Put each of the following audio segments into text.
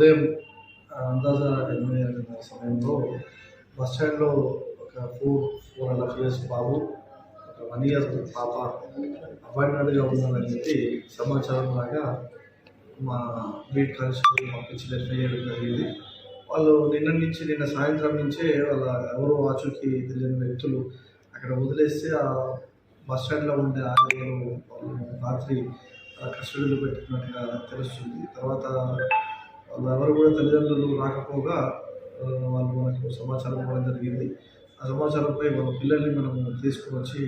ఉదయం అందాజ ఎనిమిది గంటల సమయంలో బస్ స్టాండ్లో ఒక four four and half years బాబు ఒక వన్ ఇయర్ పాప అపాయింట్మెంట్గా ఉన్నారని చెప్పి సమాచారం లాగా మా బీట్ కానిస్టేబుల్ పంపించి ఎఫ్ఐఆర్ జరిగింది. వాళ్ళు నిన్న నుంచి నిన్న సాయంత్రం నుంచే వాళ్ళ ఎవరో ఆచూకీ తెలియని వ్యక్తులు అక్కడ వదిలేస్తే ఆ బస్ స్టాండ్లో ఉండే ఆలయాలు రాత్రి కస్టడీలో పెట్టుకున్నట్టుగా తెలుస్తుంది. తర్వాత ఎవరు కూడా తల్లిదండ్రులు రాకపోగా వాళ్ళు మనకు సమాచారం ఇవ్వడం జరిగింది. ఆ సమాచారంపై మన పిల్లల్ని మనం తీసుకుని వచ్చి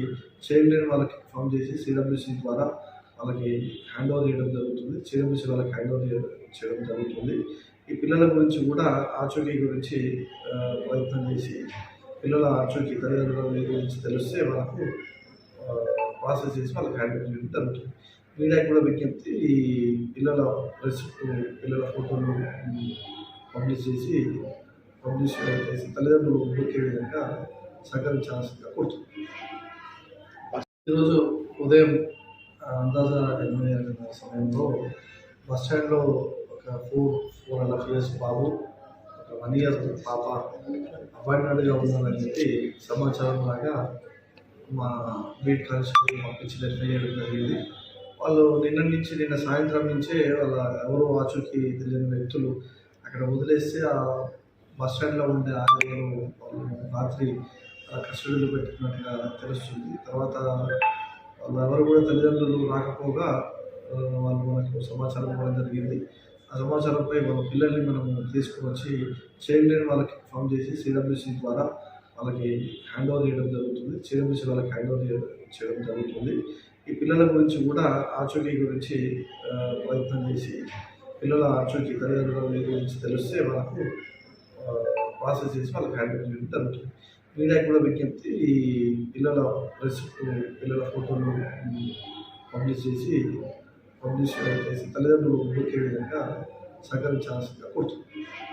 చైల్డ్ లైన్ వాళ్ళకి ఇన్ఫామ్ చేసి సిడబ్ల్యూసీ ద్వారా వాళ్ళకి హ్యాండ్ ఓవర్ చేయడం జరుగుతుంది. సిడబ్ల్యూసీ వాళ్ళకి హ్యాండ్ ఓవర్ చేయడం జరుగుతుంది. ఈ పిల్లల గురించి కూడా ఆచూకీ గురించి ప్రయత్నం చేసి పిల్లల ఆచూకీ తల్లిదండ్రుల గురించి తెలిస్తే మనకు ప్రాసెస్ చేసి వాళ్ళకి హ్యాండ్ ఓవర్ చేయడం జరుగుతుంది. మీడియాకి కూడా విజ్ఞప్తి ఈ పిల్లల డ్రెస్ పిల్లల ఫోటోలు పబ్లిష్ చేసి పబ్లిష్ చేసి తల్లిదండ్రులు దొరికే విధంగా సహకరించాల్సిందిగా కోరుతున్నాను. ఈరోజు ఉదయం అందాజా అందాజ ఎనిమిది గంటల సమయంలో బస్ స్టాండ్లో ఒక four four and half years బాబు ఒక వన్ ఇయర్ పాప అపాయింట్మెంట్గా ఉన్నారని చెప్పి సమాచారం లాగా మా బీట్ కానిస్టేబుల్ పంపించిన వెరిఫై జరిగింది. వాళ్ళు నిన్న నుంచి నిన్న సాయంత్రం నుంచే వాళ్ళ ఎవరో ఆచూకీ తెలియని వ్యక్తులు అక్కడ వదిలేస్తే ఆ బస్ స్టాండ్లో ఉండే ఆలయాలు వాళ్ళు రాత్రి ఆ కస్టడీలో పెట్టినట్టుగా తెలుస్తుంది. తర్వాత వాళ్ళు ఎవరు కూడా తల్లిదండ్రులు రాకపోగా వాళ్ళు మనకు సమాచారం ఇవ్వడం జరిగింది. ఆ సమాచారంపై మన పిల్లల్ని మనం తీసుకుని వచ్చి చైల్డ్ లైన్ వాళ్ళకి ఇన్ఫామ్ చేసి సిడబ్ల్యూసీ ద్వారా వాళ్ళకి హ్యాండ్ ఓవర్ చేయడం జరుగుతుంది. సిడబ్ల్యూసీ వాళ్ళకి హ్యాండ్ ఓవర్ చేయడం జరుగుతుంది. ఈ పిల్లల గురించి కూడా ఆచూకీ గురించి ప్రయత్నం చేసి పిల్లల ఆచూకీ తల్లిదండ్రుల గురించి తెలిస్తే వాళ్ళకు ప్రాసెస్ చేసి వాళ్ళకి హ్యాండిల్ చేయడం జరుగుతుంది. మీడియాకి కూడా విజ్ఞప్తి ఈ పిల్లల ప్రెస్ పిల్లల ఫోటోలు పబ్లిష్ చేసి పబ్లిష్ చేసి తల్లిదండ్రులు దొరికే విధంగా సహకరించాల్సిందిగా కోరుతున్నాను